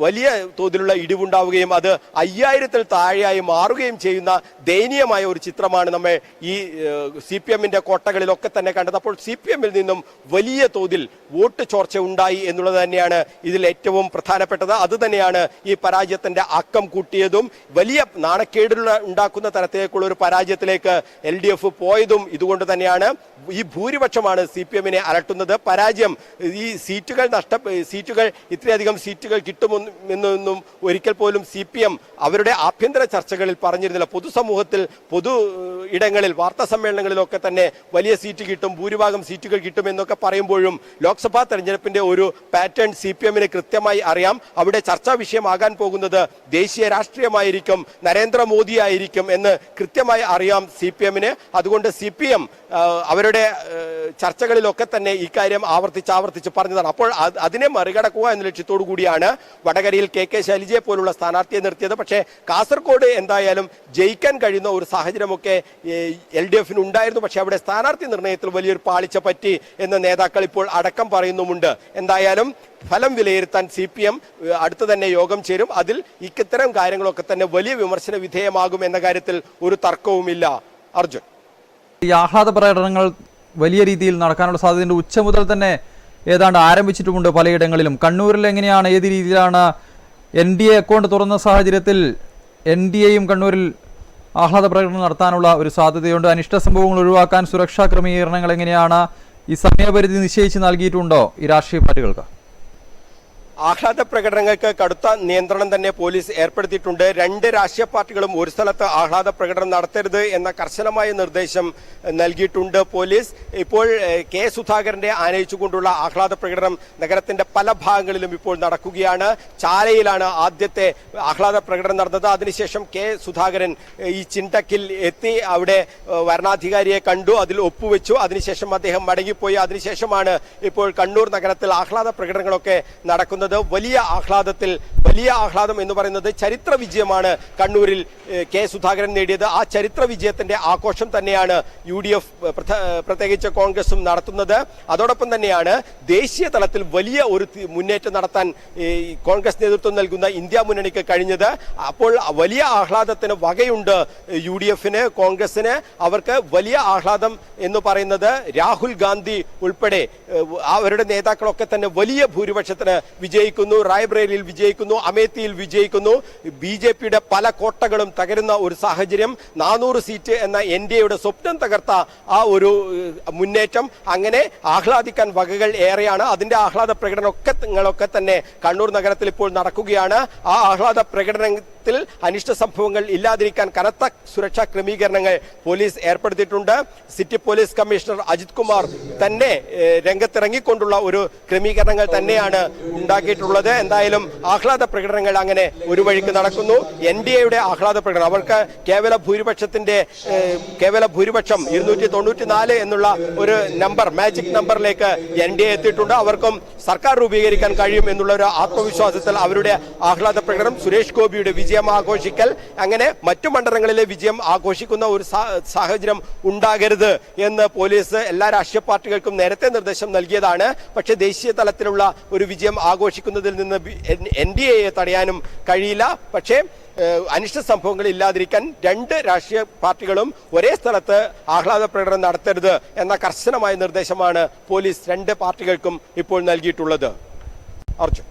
വലിയ തോതിലുള്ള ഇടിവുണ്ടാവുകയും അത് അയ്യായിരത്തിൽ താഴെയായി മാറുകയും ചെയ്യുന്ന ദയനീയമായ ഒരു ചിത്രമാണ് നമ്മൾ ഈ സി പി എമ്മിന്റെ കോട്ടകളിലൊക്കെ തന്നെ കണ്ടത്. അപ്പോൾ സി പി എമ്മിൽ നിന്നും വലിയ തോതിൽ വോട്ട് ചോർച്ച ഉണ്ടായി എന്നുള്ളത് തന്നെയാണ് ഇതിൽ ഏറ്റവും പ്രധാനപ്പെട്ടത്. അത് തന്നെയാണ് ഈ പരാജയത്തിന്റെ അക്കം കൂട്ടിയതും വലിയ നാണക്കേടുള്ള ഉണ്ടാക്കുന്ന തരത്തിലേക്കുള്ള ഒരു പരാജയത്തിലേക്ക് എൽ ഡി എഫ് പോയതും ഇതുകൊണ്ട് തന്നെയാണ്. ഈ ഭൂരിപക്ഷമാണ് സി പി എമ്മിനെ അലട്ടുന്നത്. പരാജയം ഈ സീറ്റുകൾ നഷ്ട സീറ്റുകൾ ഇത്രയധികം സീറ്റുകൾ കിട്ടുമെന്നൊന്നും ഒരിക്കൽ പോലും സി പി എം അവരുടെ ആഭ്യന്തര ചർച്ചകളിൽ പറഞ്ഞിരുന്നില്ല. പൊതുസമൂഹത്തിൽ പൊതു ഇടങ്ങളിൽ വാർത്താ സമ്മേളനങ്ങളിലൊക്കെ തന്നെ വലിയ സീറ്റ് കിട്ടും ഭൂരിഭാഗം സീറ്റുകൾ കിട്ടും എന്നൊക്കെ പറയുമ്പോഴും ലോക്സഭാ തെരഞ്ഞെടുപ്പിന്റെ ഒരു പാറ്റേൺ സി പി എമ്മിന് കൃത്യമായി അറിയാം. അവിടെ ചർച്ചാ വിഷയമാകാൻ പോകുന്നത് ദേശീയ രാഷ്ട്രീയമായിരിക്കും നരേന്ദ്രമോദിയായിരിക്കും എന്ന് കൃത്യമായി അറിയാം സി പി എമ്മിന് അതുകൊണ്ട് സി പി എം അവരുടെ ചർച്ചകളിലൊക്കെ തന്നെ ഇക്കാര്യം ആവർത്തിച്ച് ആവർത്തിച്ച് പറഞ്ഞതാണ്. അപ്പോൾ അതിനെ മറികടക്കുക എന്ന ലക്ഷ്യത്തോടു കൂടിയാണ് വടകരയിൽ കെ കെ ശൈലജയെ പോലുള്ള സ്ഥാനാർത്ഥിയെ നിർത്തിയത്. പക്ഷേ കാസർഗോഡ് എന്തായാലും ജയിക്കാൻ കഴിയുന്ന ഒരു സാഹചര്യമൊക്കെ എൽ ഡി എഫിന് ഉണ്ടായിരുന്നു. പക്ഷേ അവിടെ സ്ഥാനാർത്ഥി നിർണയത്തിൽ വലിയൊരു പാളിച്ച പറ്റി എന്ന് നേതാക്കൾ ഇപ്പോൾ അടക്കം പറയുന്നുമുണ്ട്. എന്തായാലും ഫലം വിലയിരുത്താൻ സി പി എം അടുത്ത് തന്നെ യോഗം ചേരും. അതിൽ ഇത്തരം കാര്യങ്ങളൊക്കെ തന്നെ വലിയ വിമർശന വിധേയമാകും എന്ന കാര്യത്തിൽ ഒരു തർക്കവുമില്ല. അർജുൻ. ഈ ആഹ്ലാദ പ്രകടനങ്ങൾ വലിയ രീതിയിൽ നടക്കാനുള്ള സാധ്യതയുണ്ട്. ഉച്ച മുതൽ തന്നെ ഏതാണ്ട് ആരംഭിച്ചിട്ടുമുണ്ട് പലയിടങ്ങളിലും. കണ്ണൂരിൽ എങ്ങനെയാണ് ഏത് രീതിയിലാണ് എൻ ഡി എ അക്കൗണ്ട് തുറന്ന സാഹചര്യത്തിൽ എൻ ഡി എയും കണ്ണൂരിൽ ആഹ്ലാദ പ്രകടനം നടത്താനുള്ള ഒരു സാധ്യതയുണ്ട്? അനിഷ്ട സംഭവങ്ങൾ ഒഴിവാക്കാൻ സുരക്ഷാ ക്രമീകരണങ്ങൾ എങ്ങനെയാണ് ഈ സമയപരിധി നിശ്ചയിച്ച് നൽകിയിട്ടുണ്ടോ ഈ രാഷ്ട്രീയ പാർട്ടികൾക്ക്? ആഹ്ലാദ പ്രകടനങ്ങൾക്ക് കടുത്ത നിയന്ത്രണം തന്നെ പോലീസ് ഏർപ്പെടുത്തിയിട്ടുണ്ട്. രണ്ട് രാഷ്ട്രീയ പാർട്ടികളും ഒരു സ്ഥലത്ത് ആഹ്ലാദ പ്രകടനം നടത്തരുത് എന്ന കർശനമായ നിർദ്ദേശം നൽകിയിട്ടുണ്ട് പോലീസ്. ഇപ്പോൾ കെ സുധാകരന്റെ ആനയിച്ചുകൊണ്ടുള്ള ആഹ്ലാദ പ്രകടനം നഗരത്തിന്റെ പല ഭാഗങ്ങളിലും ഇപ്പോൾ നടക്കുകയാണ്. ചാലയിലാണ് ആദ്യത്തെ ആഹ്ലാദ പ്രകടനം നടന്നത്. അതിനുശേഷം കെ സുധാകരൻ ഈ ചിന്തക്കിൽ എത്തി അവിടെ വരണാധികാരിയെ കണ്ടു അതിൽ ഒപ്പുവെച്ചു. അതിനുശേഷം അദ്ദേഹം മടങ്ങിപ്പോയി. അതിനുശേഷമാണ് ഇപ്പോൾ കണ്ണൂർ നഗരത്തിൽ ആഹ്ലാദ പ്രകടനങ്ങളൊക്കെ നടക്കുന്നത്. വലിയ ആഹ്ലാദത്തിൽ വലിയ ആഹ്ലാദം എന്ന് പറയുന്നത് ചരിത്ര വിജയമാണ് കണ്ണൂരിൽ കെ സുധാകരൻ നേടിയത്. ആ ചരിത്ര വിജയത്തിന്റെ ആഘോഷം തന്നെയാണ് യു ഡി എഫ് പ്രത്യേകിച്ച് കോൺഗ്രസും നടത്തുന്നത്. അതോടൊപ്പം തന്നെയാണ് ദേശീയ തലത്തിൽ വലിയ ഒരു മുന്നേറ്റം നടത്താൻ കോൺഗ്രസ് നേതൃത്വം നൽകുന്ന ഇന്ത്യ മുന്നണിക്ക് കഴിഞ്ഞത്. അപ്പോൾ വലിയ ആഹ്ലാദത്തിന് വകയുണ്ട് യു ഡി എഫിന് കോൺഗ്രസിന്. അവർക്ക് വലിയ ആഹ്ലാദം എന്ന് പറയുന്നത് രാഹുൽ ഗാന്ധി ഉൾപ്പെടെ അവരുടെ നേതാക്കളൊക്കെ തന്നെ വലിയ ഭൂരിപക്ഷത്തിന് വിജയിക്കുന്നു റായ്ബ്രേലിയിൽ വിജയിക്കുന്നു അമേത്തിയിൽ വിജയിക്കുന്നു. ബി ജെ പിയുടെ പല കോട്ടകളും തകരുന്ന ഒരു സാഹചര്യം നാനൂറ് സീറ്റ് എന്ന എൻ ഡി എയുടെ സ്വപ്നം തകർത്ത ആ ഒരു മുന്നേറ്റം. അങ്ങനെ ആഹ്ലാദിക്കാൻ വകകൾ ഏറെയാണ്. അതിന്റെ ആഹ്ലാദ പ്രകടനമൊക്കെ നിങ്ങളൊക്കെ തന്നെ കണ്ണൂർ നഗരത്തിൽ ഇപ്പോൾ നടക്കുകയാണ്. ആ ആഹ്ലാദ പ്രകടന മണ്ഡലത്തിൽ അനിഷ്ട സംഭവങ്ങൾ ഇല്ലാതിരിക്കാൻ കനത്ത സുരക്ഷാ ക്രമീകരണങ്ങൾ പോലീസ് ഏർപ്പെടുത്തിയിട്ടുണ്ട്. City police commissioner Ajith Kumar തന്നെ രംഗത്തിറങ്ങിക്കൊണ്ടുള്ള ഒരു ക്രമീകരണങ്ങൾ തന്നെയാണ് ഉണ്ടാക്കിയിട്ടുള്ളത്. എന്തായാലും ആഹ്ലാദ പ്രകടനങ്ങൾ അങ്ങനെ ഒരു വഴിക്ക് നടക്കുന്നു. എൻ ഡി എയുടെ ആഹ്ലാദ പ്രകടനം. അവർക്ക് കേവല ഭൂരിപക്ഷത്തിന്റെ കേവല ഭൂരിപക്ഷം ഇരുന്നൂറ്റി തൊണ്ണൂറ്റി നാല് എന്നുള്ള ഒരു നമ്പർ മാജിക് നമ്പറിലേക്ക് എൻ ഡി എ എത്തിയിട്ടുണ്ട്. അവർക്കും സർക്കാർ രൂപീകരിക്കാൻ കഴിയും എന്നുള്ള ഒരു ആത്മവിശ്വാസത്തിൽ അവരുടെ ആഹ്ലാദ പ്രകടനം സുരേഷ് ഗോപിയുടെ വിജയം ആഘോഷിക്കൽ. അങ്ങനെ മറ്റു മണ്ഡലങ്ങളിലെ വിജയം ആഘോഷിക്കുന്ന ഒരു സാഹചര്യം ഉണ്ടാകരുത് എന്ന് പോലീസ് എല്ലാ രാഷ്ട്രീയ പാർട്ടികൾക്കും നേരത്തെ നിർദ്ദേശം നൽകിയതാണ്. പക്ഷേ ദേശീയ തലത്തിലുള്ള ഒരു വിജയം ആഘോഷിക്കുന്നതിൽ നിന്ന് എൻ ഡി എയെ തടയാനും കഴിയില്ല. പക്ഷേ അനിഷ്ട സംഭവങ്ങൾ ഇല്ലാതിരിക്കാൻ രണ്ട് രാഷ്ട്രീയ പാർട്ടികളും ഒരേ സ്ഥലത്ത് ആഹ്ലാദ പ്രകടനം നടത്തരുത് എന്ന കർശനമായ നിർദ്ദേശമാണ് പോലീസ് രണ്ട് പാർട്ടികൾക്കും ഇപ്പോൾ നൽകിയിട്ടുള്ളത്. അർജുൻ.